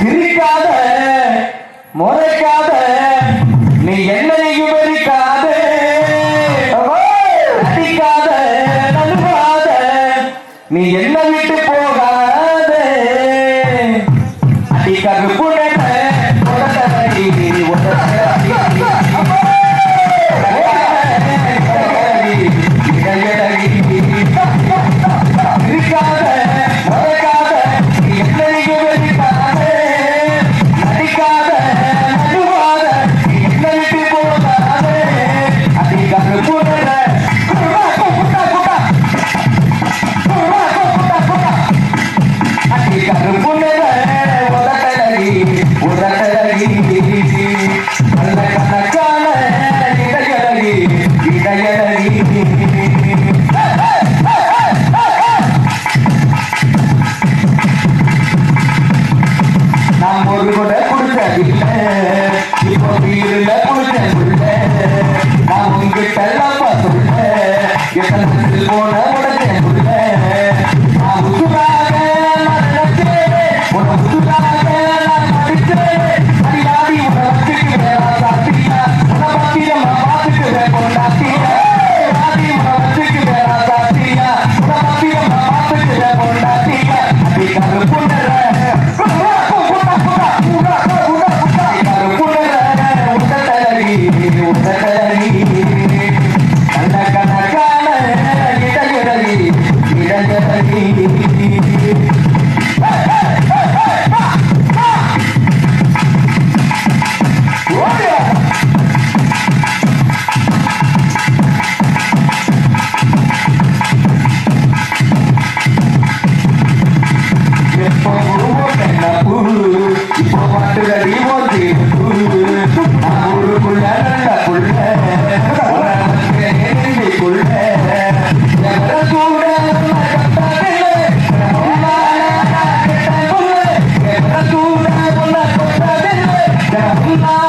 பிரிக்காத முறைக்காத நீ என்னையும் பிரிக்காத அடிக்காத நல்காத நீ என்ன இப்போ உயிருள்ள உள்ள உள்ள நான் உங்ககிட்ட எல்லாம் சொல்ல போன உடனே Thank you. Bye.